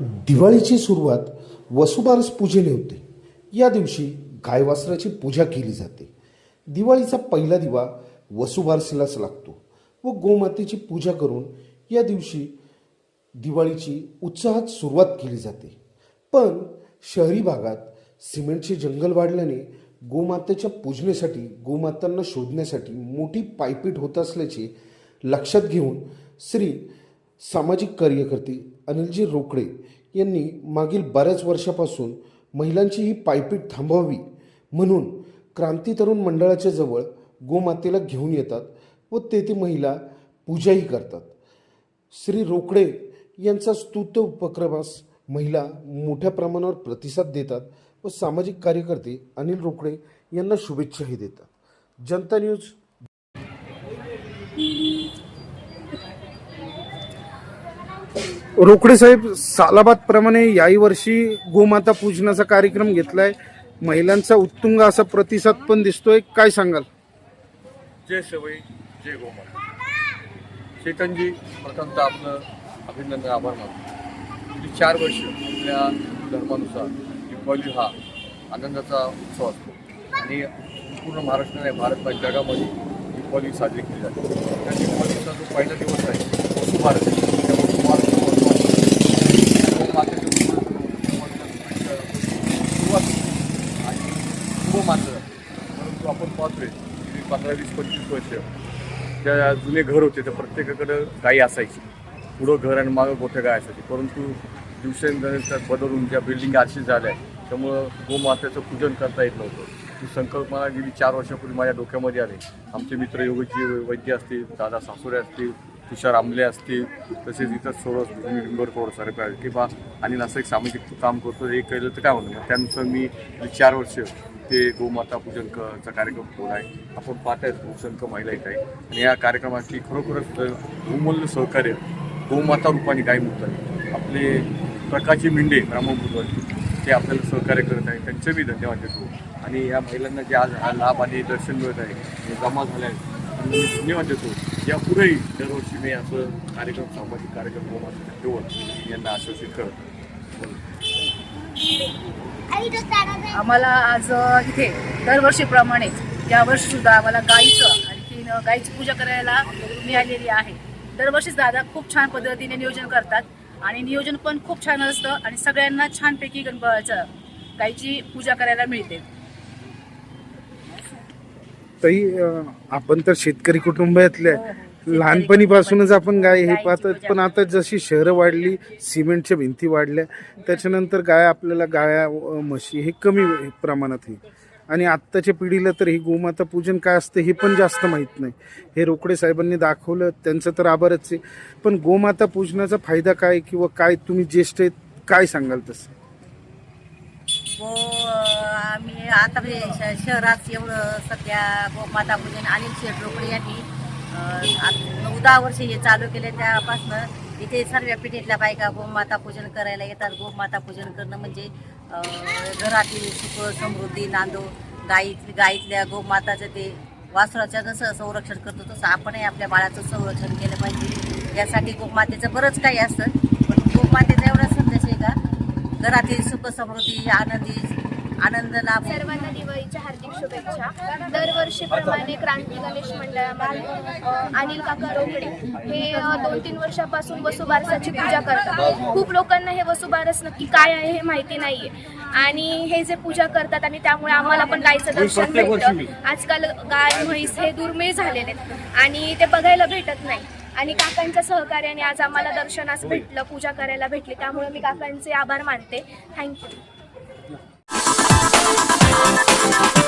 दिवाळीची सुरुवात वसुबारस पूजेने होते. या दिवशी गायवासराची पूजा केली जाते. दिवाळीचा पहिला दिवा वसुबारसेलाच लागतो व गोमातेची पूजा करून या दिवशी दिवाळीची उत्साहात सुरुवात केली जाते. पण शहरी भागात सिमेंटचे जंगल वाढल्याने गोमातेच्या पूजनेसाठी गोमातांना शोधण्यासाठी मोठी पायपीट होत असल्याचे लक्षात घेऊन श्री सामाजिक कार्यकर्ते अनिलजी रोकडे यांनी मागील बऱ्याच वर्षापासून महिलांची ही पायपीट थांबवावी म्हणून क्रांती तरुण मंडळाच्या जवळ गोमातेला घेऊन येतात व तेथे महिला पूजाही करतात. श्री रोकडे यांचा स्तुत्य उपक्रमास महिला मोठ्या प्रमाणावर प्रतिसाद देतात व सामाजिक कार्यकर्ते अनिल रोकडे यांना शुभेच्छाही देतात. जनता न्यूज रोकडे साहेब सालाबाद प्रमाणे याही वर्षी गोमाता पूजनाचा कार्यक्रम घेतलाय. महिलांचा उत्तुंग असा प्रतिसाद पण दिसतोय. काय सांगाल? जय सवय जय गोमाता. चेतनजी प्रथमतः आपलं अभिनंदन आभार मानतो. गेली चार वर्ष आपल्या हिंदू धर्मानुसार दीपावली हा आनंदाचा उत्सव असतो. आणि पूर्ण महाराष्ट्राने भारत जगामध्ये दीपावली साजरी केली जाते. त्या दीपावलीचा जो पहिला दिवस आहे. भारत त्या वसुबारस गोमातेचं सुरुवात होते. आणि शुभ मानलं जातं परंतु आपण पाहतोय गेली पंधरा वीस पंचवीस वर्ष त्या जुने घर होते त्या प्रत्येकाकडं गाई असायची. पुढं घर आणि मागं मोठ्या गाय असायची. परंतु दिवसेंदिवस बदलून ज्या बिल्डिंग आरशी झाल्या आहेत, त्यामुळं गोमातेचं पूजन करता येत नव्हतं. ती संकल्पना गेली चार वर्षापूर्वी माझ्या डोक्यामध्ये आली. आमचे मित्र योगजी वैद्य असतील दादा सासुरे असतील तुषार आंबले असतील तसेच इतर सोडत लिंगोरकोड सरकार किंवा आणि असं एक सामाजिक काम करतो हे केलं तर काय होणार त्यानुसार मी चार वर्ष ते गोमाता पूजन कार्यक्रम होत आहे. आपण पाहत आहेत भूषणक महिला येत आहे. आणि या कार्यक्रमाची खरोखरच बहुमूल्य सहकार्य गोमाता रूपाने काय म्हणतात आपले प्रकाशी मिंडे ब्राह्मणपूरवरती ते आपल्याला सहकार्य करत आहे त्यांचे मी धन्यवाद देतो. आणि या महिलांना जे आज हा लाभ आणि दर्शन मिळत आहे हे जमा झाले आहे मी धन्यवाद देतो. यापुढेही दरवर्षी मी असं कार्यक्रम सामाजिक कार्यक्रम गोमाता ठेवून यांना आश्वासित करत. आम्हाला आज इथे दरवर्षीप्रमाणेच यावर्षी सुद्धा आम्हाला गाईचं आणखीन गाईची पूजा करायला मिळालेली आहे. दरवर्षीच दादा खूप छान पद्धतीने नियोजन करतात आणि नियोजन पण खूप छान असतं आणि सगळ्यांना छानपैकी गणपतीचं गाईची पूजा करायला मिळते. ताई आपण तर शेतकरी कुटुंबातले आहे. लहानपणीपासूनच आपण गाय हे पाहतात पूजा पण आता जशी शहरं वाढली सिमेंटच्या भिंती वाढल्या त्याच्यानंतर गाय आपल्याला गाया म्हशी हे कमी प्रमाणात आहे. आणि आत्ताच्या पिढीला तर ही गोमाता पूजन काय असतं हे पण जास्त माहीत नाही. हे रोकडे साहेबांनी दाखवलं त्यांचं तर आभारच आहे. पण गोमाता पूजनाचा फायदा काय किंवा काय तुम्ही ज्येष्ठ आहेत काय सांगाल तसं? मी आम्ही आता म्हणजे श- शहरात एवढं सध्या गोमाता पूजन अनिल शेठ रोकडे यांनी नऊ दहा वर्ष हे चालू केले. त्यापासनं इथे सर्व पिढीतल्या बायका गोमाता पूजन करायला येतात. गोमाता पूजन करणं म्हणजे घरातील सुख समृद्धी नांदो गाई गाईतल्या गोमाताचं ते वासराचं जसं संरक्षण करतो तसं आपणही आपल्या बाळाचं संरक्षण केलं पाहिजे. यासाठी गोमातेचं बरंच काही असतं. पण गोमातेचा एवढा संदेश आहे का? घरातील सुख समृद्धी आनंदी आनंद लाभ सर्वांना दिवाळीच्या हार्दिक शुभेच्छा. दरवर्षीप्रमाणे क्रांती गणेश मंडळामध्ये अनिल काका रोकडे हे दोन तीन वर्षापासून वसुबारसाची पूजा करतात. खूप लोकांना हे वसुबारस नक्की काय आहे हे माहिती नाहीये. आणि हे जे पूजा करतात आणि त्यामुळे आम्हाला पण गायचं दर्शन भेटतं. आजकाल गाय म्हैस हे दुर्मिळ झालेले आहेत. आणि ते बघायला भेटत नाही. आणि काकांच्या सहकार्याने आज आम्हाला दर्शनास भेटलं पूजा करायला भेटली. त्यामुळे मी काकांचे आभार मानते. Thank you Thank you.